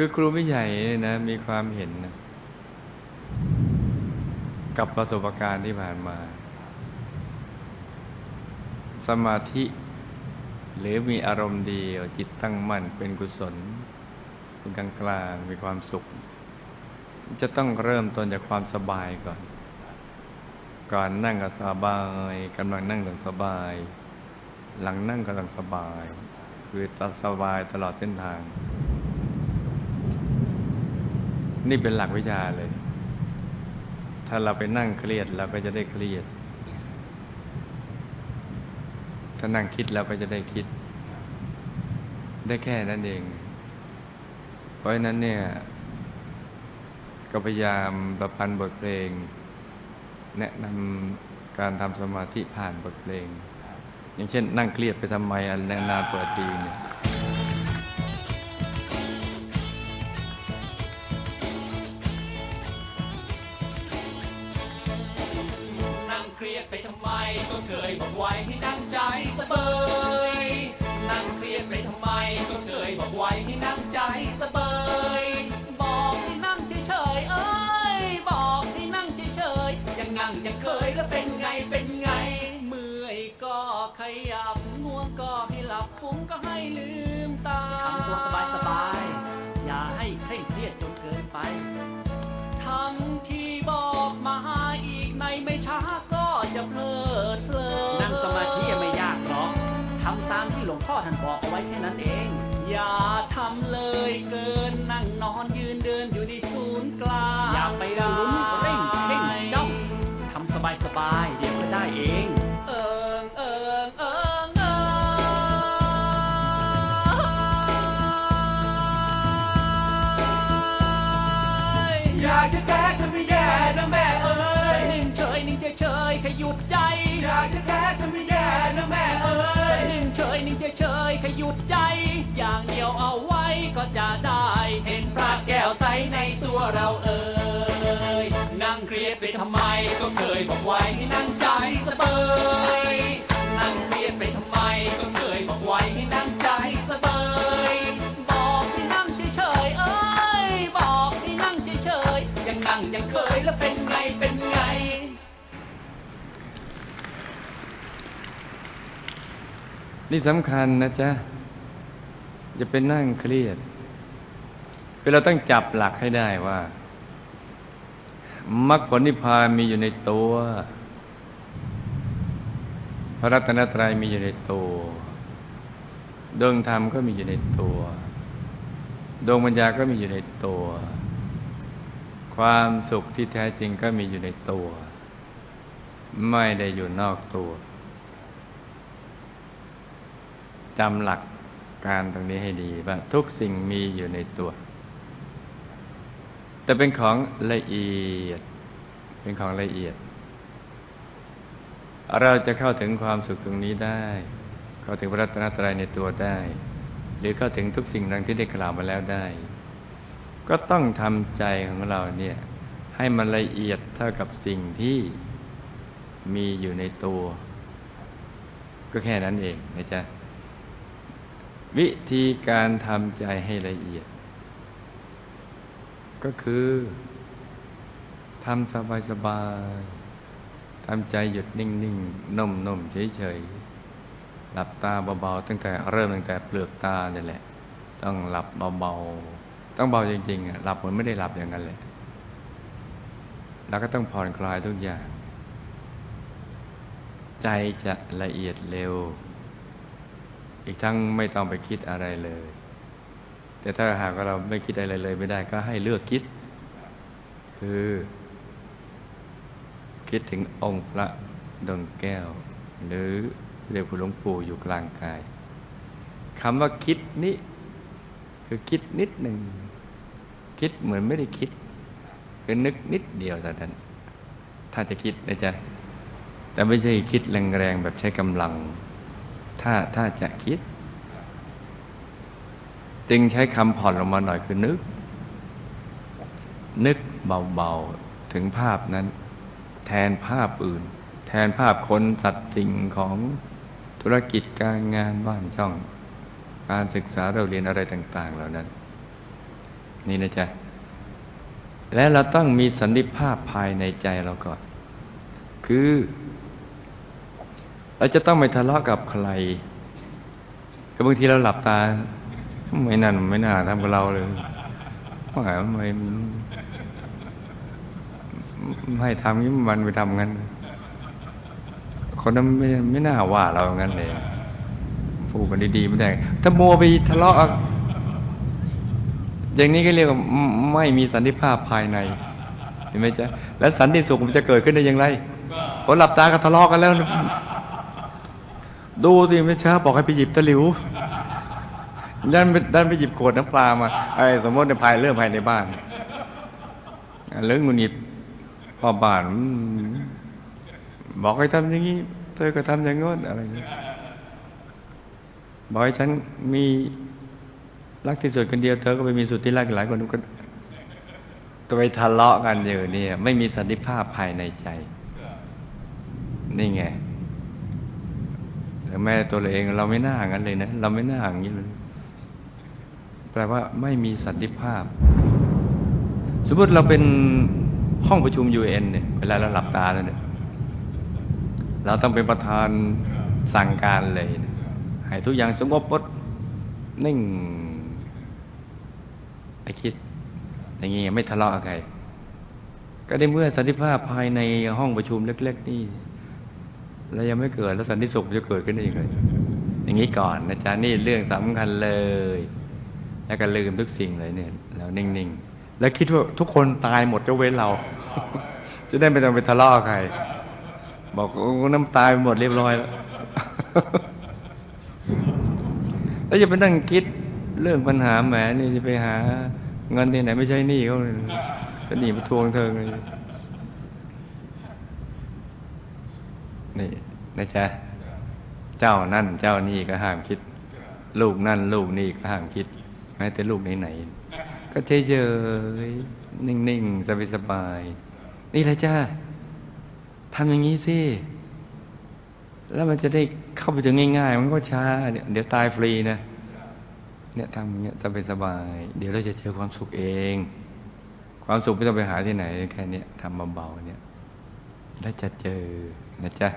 คือครูไม่ใหญ่นะ มีความเห็นนะกับประสบการณ์ที่ผ่านมา สมาธิ หรือมีอารมณ์เดียวจิตตั้งมั่นเป็นกุศลเป็นกลางกลางมีความสุข จะต้องเริ่มต้นจากความสบายก่อน ก่อนนั่งก็สบายกำลังนั่งก็สบาย หลังนั่งกำลังสบาย คือตสบายตลอดเส้นทาง นี่เป็นหลักวิชาเลย ถ้าเราไปนั่งเครียดเราก็จะได้เครียด ถ้านั่งคิดเราก็จะได้คิด ได้แค่นั้นเอง เพราะฉะนั้นเนี่ย ก็พยายามประพันธ์บทเพลง แนะนำการทำสมาธิผ่านบทเพลง อย่างเช่น นั่งเครียดไปทำไมอันแนนาเปิดทีเนี่ย ไม่ก็เคยบอกไว้ให้นั่งใจสมอามที่หลวงพ่อท่านบอกเอาไว้แค่นั้นเอง อย่าทำเลยเกินนั่งนอนยืนเดินอยู่ในศูนย์กลางอย่าไปลุ้นเร่งเพ่งจ้องทำสบายๆเดี๋ยวก็ได้เอง เอิงเอิงเอิงเอิงอยากจะแท้ทำไม่แย่นะแม่เอ้ยนิ่งเฉยนิ่งเฉยเฉยแค่หยุดใจ อยากจะแท้ทำ หยุดใจ อย่างเดียวเอาไว้ก็จะได้ เห็นพระแก้วใสในตัวเราเอ่ยนั่งเครียดไปทำไมก็เคยบอกไว้ให้นั่งใจสเสบอ นี่สำคัญนะจ๊ะอย่าไปนั่งเครียด คือเราต้องจับหลักให้ได้ว่ามรรคผลนิพพานมีอยู่ในตัว พระรัตนตรัยมีอยู่ในตัวดวงธรรมก็มีอยู่ในตัวดวงปัญญาก็มีอยู่ในตัว ความสุขที่แท้จริงก็มีอยู่ในตัว ไม่ได้อยู่นอกตัว จำหลักการตรงนี้ให้ดีว่าทุกสิ่งมีอยู่ในตัว แต่เป็นของละเอียด เป็นของละเอียด เราจะเข้าถึงความสุขตรงนี้ได้ เข้าถึงพระรัตนตรัยในตัวได้ หรือเข้าถึงทุกสิ่งดังที่ได้กล่าวมาแล้วได้ ก็ต้องทำใจของเราเนี่ยให้มันละเอียดเท่ากับสิ่งที่มีอยู่ในตัว ก็แค่นั้นเองนะจ๊ะ วิธีการทำใจให้ละเอียด ก็คือทำสบายๆทำใจหยุดนิ่งๆนุ่มๆเฉยๆหลับตาเบาๆตั้งแต่เริ่มตั้งแต่เปลือกตาเนี่ยแหละ ต้องหลับเบาๆต้องเบาจริงๆอะหลับเหมือนไม่ได้หลับอย่างนั้นแหละแล้วก็ต้องผ่อนคลายทุกอย่าง ใจจะละเอียดเร็ว อีกทั้งไม่ต้องไปคิดอะไรเลย แต่ถ้าหากว่าเราไม่คิดอะไรเลยไม่ได้ก็ให้เลือกคิด คือ คิดถึงองค์พระดวงแก้ว หรือเรียกคุณหลวงปู่อยู่กลางกายคำว่าคิดนี้คือคิดนิดหนึ่ง คิดเหมือนไม่ได้คิด คือนึกนิดเดียวแต่นั้น ถ้าจะคิดนะจ๊ะแต่ไม่ใช่คิดแรงๆแบบใช้กำลัง ถ้าถ้าจะคิด จึงใช้คำผ่อนลงมาหน่อยคือนึก นึกเบาๆ ถึงภาพนั้น แทนภาพอื่น แทนภาพคนสัตว์สิ่งของธุรกิจการงานบ้านช่อง การศึกษาเราเรียนอะไรต่าง ๆ เหล่านั้น นี่นะจ๊ะและเราต้องมีสันติภาพภายในใจเราก่อน คือ เราจะต้องไม่ทะเลาะกับใครคือบางทีเราหลับตาไม่นั่นไม่น่าทำกับเราเลยว่าทำไมไม่ให้ทำงี้มันไปทำงั้น คนนั้นไม่ไม่น่าว่าเรางั้นเลยพูดกันดีๆไม่ได้ถ้ามัวไปทะเลาะอย่างนี้ก็เรียกว่าไม่ไม่มีสันติภาพภายในเห็นไหมจ๊ะ แล้วสันติสุขมันจะเกิดขึ้นได้อย่างไรพอหลับตาก็ทะเลาะกันแล้ว ดูสิไม่ช้าบอกให้ไปหยิบตะหลิวดันไปดันไปหยิบขวดน้ำปลามาไอ้สมมติในภายเริ่มภายในบ้านเรื่องงุนงิดพ่อบ้านบอกให้ทำอย่างนี้ เธอก็ทำอย่างโน้นอะไรอย่างนี้บอกให้ฉันมีรักที่สุดคนเดียว เธอก็ไปมีสุดที่รักอีกหลายคนก็ตัวไปทะเลาะกันอยู่เนี่ย ไม่มีสันติภาพภายในใจ นี่ไง แล้วแม่ตัวเราเองเราไม่น่างั้นเลยนะ เราไม่น่าอย่างนี้เลย แปลว่าไม่มีสันติภาพ สมมติเราเป็นห้องประชุม UN เนี่ยเวลาเราหลับตาแล้วเนี่ยเราต้องเป็นประธานสั่งการเลยให้ทุกอย่างสงบปดนิ่งไอคิด อย่างงี้ไม่ทะเลาะกับใครก็ได้เมื่อสันติภาพภายในห้องประชุมเล็ก ๆ นี่ เรายังไม่เกิดแล้วสันติสุขจะเกิดขึ้นได้ยังไงอย่างนี้ก่อนนะจ๊ะนี่เรื่องสำคัญเลย แล้วก็ลืมทุกสิ่งเลยเนี่ยแล้วนิ่งๆ แล้วคิดว่าทุกคนตายหมดยกเว้นเรา จะได้ไม่ต้องไปทะเลาะใคร บอกโอ้น้ำตายไปหมดเรียบร้อยแล้วแล้วจะไปนั่งคิดเรื่องปัญหาแหมนี่จะไปหาเงินที่ไหนไม่ใช่หนี้เขาเลยจะหนีมาทวงเธอเลย นี่นะจ๊ะเจ้านั่นเจ้านี่ก็ห้ามคิด ลูกนั่นลูกนี่ก็ห้ามคิดแม้แต่ลูกไหนๆก็เฉยๆนิ่งๆสบายๆนี่แหละจ้าทำอย่างนี้สิแล้วมันจะได้เข้าไปถึงง่าย ๆ มันก็ช้า เดี๋ยวเดี๋ยวตายฟรีนะเนี่ยทำอย่างเงี้ยสบายๆเดี๋ยวเราจะเจอความสุขเอง ความสุขไม่ต้องไปหาที่ไหนแค่เนี้ยทำเบาๆเนี่ยแล้วจะเจอ นะจ๊ะ